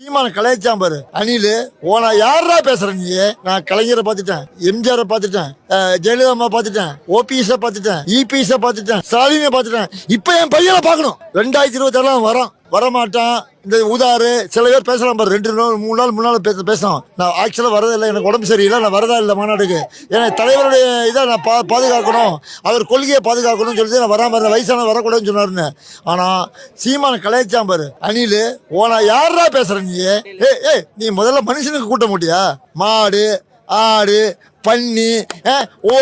சீமான கலைச்சான் பாரு. அனில் ஓனா யாரா பேசுற நீ? நான் கலைஞரை பார்த்துட்டேன் எம்ஜிஆரை பார்த்துட்டேன் ஜெயலலிதா அம்மா பார்த்துட்டேன் ஓபிஎஸ் பார்த்துட்டேன் இபிஎஸ் பார்த்துட்டேன் ஸ்டாலினை பார்த்துட்டேன். இப்போ என் பையனை பார்க்கணும். ரெண்டாயிரத்தி இருபத்தி ஆறாம் வரோம் வரமாட்டான். இந்த உதாரு சில பேர் பேசலாம் பாரு. ரெண்டு நாள் மூணு நாள் மூணு நாள் பேச பேசலாம். நான் ஆக்சுவலாக வரதில்லை எனக்கு உடம்பு சரியில்லை. நான் வரதா இல்லை மாநாட்டுக்கு. ஏன்னா தலைவருடைய இதை நான் பா பாதுகாக்கணும். அவர் கொள்கையை பாதுகாக்கணும்னு சொல்லி நான் வராமல் இருந்தேன். வயசான வரக்கூடாதுன்னு சொன்னார்னு ஆனால் சீமான கலையச்சான் பாரு. அனில் ஓனா யாரா பேசுற நீ? ஏ ஏ நீ முதல்ல மனுஷனுக்கு கூட்ட மாட்டியா? மாடு ஆடு பண்ணி ஏ, ஓ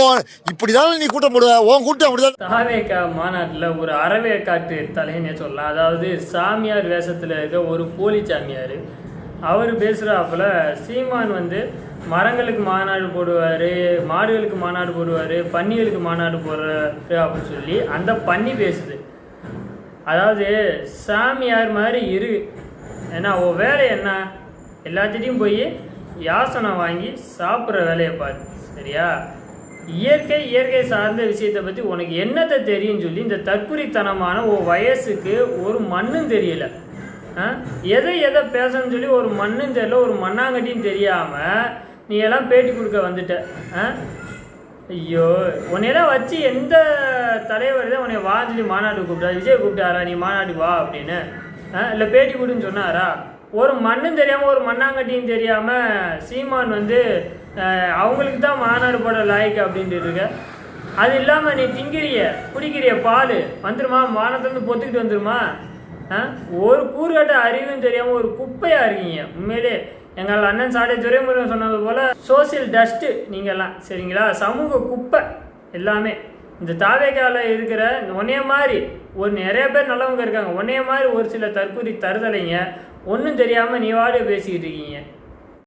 இப்படிதான் நீ கூட்டம் போடுவ உன் கூட்டம் அப்படிதான்? தாவேக்கா மாநாட்டில் ஒரு அறவேக்காட்டு தலைன்னு சொல்லலாம் அதாவது சாமியார் வேஷத்தில் இருக்க ஒரு போலி சாமியார். அவர் பேசுகிறாப்புல சீமான் வந்து மரங்களுக்கு மாநாடு போடுவார் மாடுகளுக்கு மாநாடு போடுவார் பன்னிகளுக்கு மாநாடு போடுறாரு அப்படின்னு சொல்லி அந்த பன்னி பேசுது. அதாவது சாமியார் மாதிரி இரு. ஏன்னா உன் வேலை என்ன? எல்லாத்திட்டையும் போய் யாசனை வாங்கி சாப்பிட்ற வேலையை பாரு சரியா? இயற்கை இயற்கை சார்ந்த விஷயத்தை பற்றி உனக்கு என்னத்தை தெரியும்னு சொல்லி இந்த தற்குறித்தனமான உன் வயசுக்கு ஒரு மண்ணும் தெரியல. ஆ? எதை எதை பேசணும்னு சொல்லி ஒரு மண்ணும் தெரியல ஒரு மண்ணாங்கட்டியும் தெரியாமல் நீ எல்லாம் பேட்டி கொடுக்க வந்துட்ட. ஆ? ஐயோ உன்னையெல்லாம் வச்சு எந்த தலைவர் தான் உன்னை வா சொல்லி மாநாட்டுக்கு கூப்பிட்டா? விஜய் கூப்பிட்டாரா? நீ மாநாட்டுக்கு வா அப்படின்னு. இல்லை பேட்டி கொடுன்னு சொன்னாரா? ஒரு மண்ணும் தெரியாமல் ஒரு மண்ணாங்கட்டியும் தெரியாமல் சீமான் வந்து அவங்களுக்கு தான் மாநாடு போட லாய்க்கு அப்படின்ட்டு இருக்க. அது இல்லாமல் நீ திங்கிறிய குடிக்கிறிய பால் வந்துருமா? வானத்துலேருந்து பொத்துக்கிட்டு வந்துருமா? ஒரு கூறுகட்ட அறிவும் தெரியாமல் ஒரு குப்பையாக இருக்கீங்க. உண்மையிலே எங்கள் அண்ணன் சாடை துரைமுருகன் சொன்னது போல் சோசியல் டஸ்ட்டு நீங்கள்லாம் சரிங்களா? சமூக குப்பை எல்லாமே. இந்த தாவேக்கால இருக்கிற ஒன்னே மாதிரி ஒரு நிறைய பேர் நல்லவங்க இருக்காங்க. ஒன்னே மாதிரி ஒரு சில தற்கொலை தருதலைங்க. ஒன்றும் தெரியாமல் நீ வாடு பேசிக்கிட்டு இருக்கீங்க.